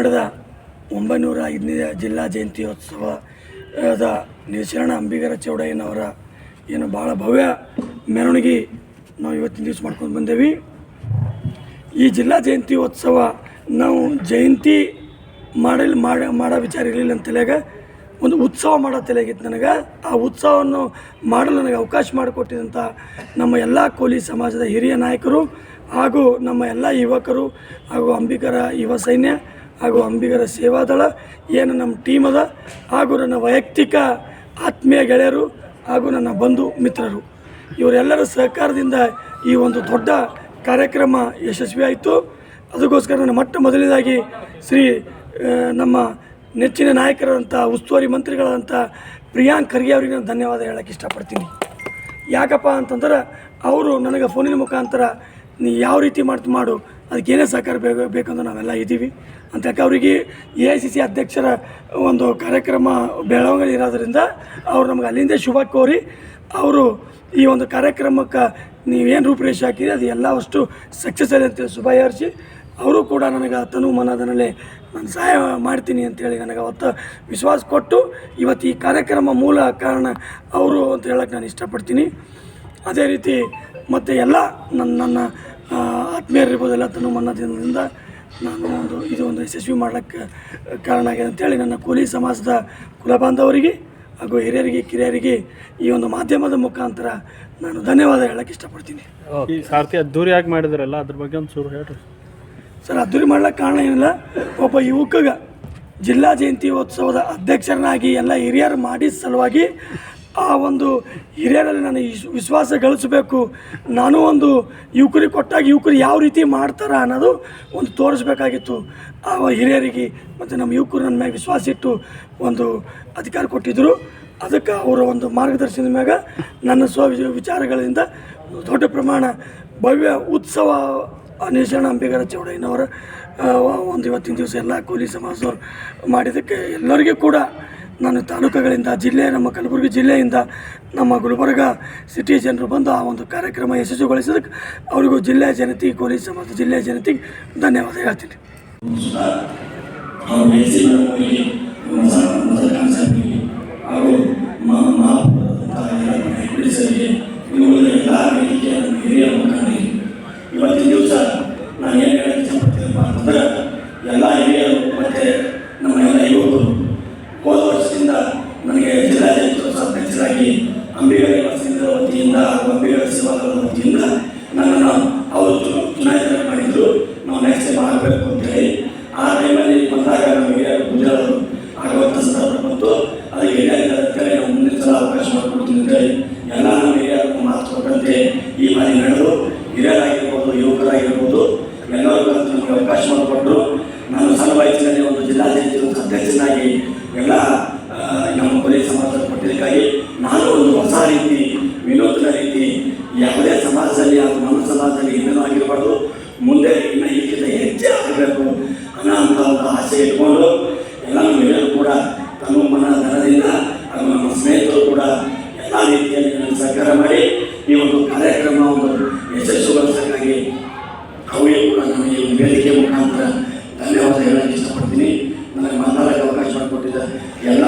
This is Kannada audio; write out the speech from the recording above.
ನಡೆದ ಒಂಬೈನೂರ ಐದನೇ ಜಿಲ್ಲಾ ಜಯಂತ್ಯೋತ್ಸವದ ನಿಶರಣ ಅಂಬಿಗರ ಚೌಡಯ್ಯನವರ ಏನು ಭಾಳ ಭವ್ಯ ಮೆರವಣಿಗೆ ನಾವು ಇವತ್ತಿನ ದಿವಸ ಮಾಡ್ಕೊಂಡು ಬಂದೇವಿ. ಈ ಜಿಲ್ಲಾ ಜಯಂತಿ ಉತ್ಸವ ನಾವು ಜಯಂತಿ ಮಾಡಲ್ ಮಾಡ ಮಾಡೋ ವಿಚಾರ ಇರಲಿಲ್ಲ ಅಂತ ತಲೆಯಾಗ, ಒಂದು ಉತ್ಸವ ಮಾಡೋ ತಲೆಯಾಗಿತ್ತು ನನಗೆ. ಆ ಉತ್ಸವವನ್ನು ಮಾಡಲು ನನಗೆ ಅವಕಾಶ ಮಾಡಿಕೊಟ್ಟಿದಂಥ ನಮ್ಮ ಎಲ್ಲ ಕೋಲಿ ಸಮಾಜದ ಹಿರಿಯ ನಾಯಕರು ಹಾಗೂ ನಮ್ಮ ಎಲ್ಲ ಯುವಕರು ಹಾಗೂ ಅಂಬಿಕರ ಯುವ ಸೈನ್ಯ ಹಾಗೂ ಅಂಬಿಗರ ಸೇವಾದಳ, ಏನು ನಮ್ಮ ಟೀಮ್ ಅದ, ಹಾಗೂ ನನ್ನ ವೈಯಕ್ತಿಕ ಆತ್ಮೀಯ ಗೆಳೆಯರು ಹಾಗೂ ನನ್ನ ಬಂಧು ಮಿತ್ರರು. ಇವರೆಲ್ಲರ ಸಹಕಾರದಿಂದ ಈ ಒಂದು ದೊಡ್ಡ ಕಾರ್ಯಕ್ರಮ ಯಶಸ್ವಿಯಾಯಿತು. ಅದಕ್ಕೋಸ್ಕರ ನಾನು ಮೊಟ್ಟ ಮೊದಲನೇದಾಗಿ ಶ್ರೀ ನಮ್ಮ ನೆಚ್ಚಿನ ನಾಯಕರಾದಂಥ ಉಸ್ತುವಾರಿ ಮಂತ್ರಿಗಳಾದಂಥ ಪ್ರಿಯಾಂಕ್ ಖರ್ಗೆ ಅವರಿಗೆ ನಾನು ಧನ್ಯವಾದ ಹೇಳಕ್ಕೆ ಇಷ್ಟಪಡ್ತೀನಿ. ಯಾಕಪ್ಪ ಅಂತಂದ್ರೆ, ಅವರು ನನಗೆ ಫೋನಿನ ಮುಖಾಂತರ ನೀ ಯಾವ ರೀತಿ ಮಾಡ್ತು ಮಾಡು. ಅದಕ್ಕೇನೇ ಸಹಕಾರ ಬೇಕು ಬೇಕಂದ್ರೆ ನಾವೆಲ್ಲ ಇದ್ದೀವಿ. ಅಂತ ಯಾಕೆ ಅವರಿಗೆ ಎ ಐ ಸಿ ಸಿ ಅಧ್ಯಕ್ಷರ ಒಂದು ಕಾರ್ಯಕ್ರಮ ಬೆಳವಣಿಗೆ ಇರೋದ್ರಿಂದ ಅವ್ರು ನಮ್ಗೆ ಅಲ್ಲಿಂದ ಶುಭ ಕೋರಿ ಅವರು ಈ ಒಂದು ಕಾರ್ಯಕ್ರಮಕ್ಕೆ ನೀವೇನು ರೂಪುರೇಷೆ ಹಾಕಿರಿ, ಅದು ಎಲ್ಲ ಅಷ್ಟು ಸಕ್ಸಸ್ ಆಗಿದೆ ಅಂತೇಳಿ ಶುಭ ಹಾರಿಸಿ, ಅವರು ಕೂಡ ನನಗೆ ತನು ಮನದನಲ್ಲಿ ನಾನು ಸಹಾಯ ಮಾಡ್ತೀನಿ ಅಂತೇಳಿ ನನಗೆ ಅವತ್ತು ವಿಶ್ವಾಸ ಕೊಟ್ಟು ಇವತ್ತು ಈ ಕಾರ್ಯಕ್ರಮ ಮೂಲ ಕಾರಣ ಅವರು ಅಂತ ಹೇಳಕ್ಕೆ ನಾನು ಇಷ್ಟಪಡ್ತೀನಿ. ಅದೇ ರೀತಿ ಮತ್ತು ಎಲ್ಲ ನನ್ನ ನನ್ನ ಆತ್ಮೀಯರಿರ್ಬೋದು ಎಲ್ಲ ತನು ದಿನದಿಂದ ನಾನು ಒಂದು ಇದು ಒಂದು ಯಶಸ್ವಿ ಮಾಡೋಕ್ಕೆ ಕಾರಣ ಆಗಿದೆ ಅಂತೇಳಿ ನನ್ನ ಕೂಲಿ ಸಮಾಜದ ಕುಲಬಾಂಧವರಿಗೆ ಹಾಗೂ ಹಿರಿಯರಿಗೆ ಕಿರಿಯರಿಗೆ ಈ ಒಂದು ಮಾಧ್ಯಮದ ಮುಖಾಂತರ ನಾನು ಧನ್ಯವಾದ ಹೇಳಕ್ಕೆ ಇಷ್ಟಪಡ್ತೀನಿ. ಈ ಸಾರ್ತಿ ಅದ್ದೂರಿ ಯಾಕೆ ಮಾಡಿದ್ರಲ್ಲ ಅದ್ರ ಬಗ್ಗೆ ಒಂದು ಚೂರು ಹೇಳ್ರಿ. ಸರ್ ಅದ್ದೂರಿ ಮಾಡ್ಲಿಕ್ಕೆ ಕಾರಣ ಏನಿಲ್ಲ ಒಬ್ಬ ಯುವಕಗ ಜಿಲ್ಲಾ ಜಯಂತಿ ಉತ್ಸವದ ಅಧ್ಯಕ್ಷರನ್ನಾಗಿ ಎಲ್ಲ ಹಿರಿಯರು ಮಾಡಿದ ಸಲುವಾಗಿ ಆ ಒಂದು ಹಿರಿಯರಲ್ಲಿ ನಾನು ವಿಶ್- ವಿಶ್ವಾಸ ಗಳಿಸಬೇಕು. ನಾನು ಒಂದು ಯುವಕರಿಗೆ ಕೊಟ್ಟಾಗ ಯುವಕರು ಯಾವ ರೀತಿ ಮಾಡ್ತಾರ ಅನ್ನೋದು ಒಂದು ತೋರಿಸ್ಬೇಕಾಗಿತ್ತು. ಆ ಹಿರಿಯರಿಗೆ ಮತ್ತು ನಮ್ಮ ಯುವಕರು ನನ್ನ ಮ್ಯಾಗ ವಿಶ್ವಾಸ ಇಟ್ಟು ಒಂದು ಅಧಿಕಾರ ಕೊಟ್ಟಿದ್ದರು ಅದಕ್ಕೆ ಅವರ ಒಂದು ಮಾರ್ಗದರ್ಶನದ ಮ್ಯಾಗ ನನ್ನ ಸ್ವ ವಿಚಾರಗಳಿಂದ ದೊಡ್ಡ ಪ್ರಮಾಣ ಭವ್ಯ ಉತ್ಸವ ಅನ್ವೇಷಣ ಅಂಬಿಗರ ಚೌಡಯ್ಯನವರ ಒಂದು ಇವತ್ತಿನ ದಿವಸ ಎಲ್ಲ ಕೂಲಿ ಸಮಾಜದವ್ರು ಮಾಡಿದ್ದಕ್ಕೆ ಎಲ್ಲರಿಗೂ ಕೂಡ ನಾನು ತಾಲೂಕುಗಳಿಂದ, ಜಿಲ್ಲೆ, ನಮ್ಮ ಕಲಬುರಗಿ ಜಿಲ್ಲೆಯಿಂದ, ನಮ್ಮ ಗುಲ್ಬರ್ಗ ಸಿಟಿ ಜನರು ಬಂದು ಆ ಒಂದು ಕಾರ್ಯಕ್ರಮ ಯಶಸ್ವಿಗೊಳಿಸೋದಕ್ಕೆ ಅವರಿಗೂ ಜಿಲ್ಲೆಯ ಜನತೆಗೆ ಕೂಲಿ ಮತ್ತು ಜಿಲ್ಲೆಯ ಜನತೆಗೆ ಧನ್ಯವಾದ ಹೇಳ್ತೀನಿ ಹಾಗೂ ಎಲ್ಲ ವೇದಿಕೆಯ ಹಿರಿಯ ಮುಖಂಡರಿಗೆ ಇವತ್ತಿನ ದಿವಸ ನಾನು ಏನು ಹೇಳಕ್ಕೆ ಇಷ್ಟಪಡ್ತೀನಪ್ಪ ಅಂತಂದ್ರೆ ಎಲ್ಲ ಹಿರಿಯರು ಮತ್ತು ನಮ್ಮ ಎಲ್ಲ ಯುವಕರು ಹೋದ ವರ್ಷದಿಂದ ನನಗೆ ಜಿಲ್ಲಾ ಜಯಂತ್ಯೋತ್ಸವ ಅಧ್ಯಕ್ಷರಾಗಿ ಅಂಬಿಗರ ಯುವಸಂಘದ ವತಿಯಿಂದ ಹಾಗೂ ನಮ್ಮ ನನ್ನನ್ನು ಮಾಡ್ತೀನಿ ಯಾವುದೇ ಸಮಾಜದಲ್ಲಿ ಅಥವಾ ನಮ್ಮ ಸಮಾಜದಲ್ಲಿ ಹಿಂದೆನೂ ಆಗಿರಬಾರ್ದು. ಮುಂದೆ ಇನ್ನು ಇದಕ್ಕಿಂತ ಹೆಚ್ಚೆ ಆಗಬೇಕು ಅನ್ನೋ ಅಂತ ಒಂದು ಆಸೆ ಇಟ್ಕೊಂಡು ಎಲ್ಲ ಎಲ್ಲರೂ ಕೂಡ ತಮ್ಮ ಮನ ದರದಿಂದ ಹಾಗೂ ನಮ್ಮ ಸ್ನೇಹಿತರು ಕೂಡ ಎಲ್ಲ ರೀತಿಯಲ್ಲಿ ನನ್ನ ಸಹಕಾರ ಮಾಡಿ ಈ ಒಂದು ಕಾರ್ಯಕ್ರಮ, ಒಂದು ಯಶಸ್ಸುಗೊಳಿಸೋಕ್ಕಾಗಿ ಅವರಿಗೂ ಕೂಡ ನಾನು ಈ ಒಂದು ವೇದಿಕೆ ಮುಖಾಂತರ ಧನ್ಯವಾದ ಹೇಳಕ್ಕೆ ಇಷ್ಟಪಡ್ತೀನಿ. ನನಗೆ ಮಾತಾಡೋಕ್ಕೆ ಅವಕಾಶ ಮಾಡಿಕೊಟ್ಟಿದ್ದ ಎಲ್ಲ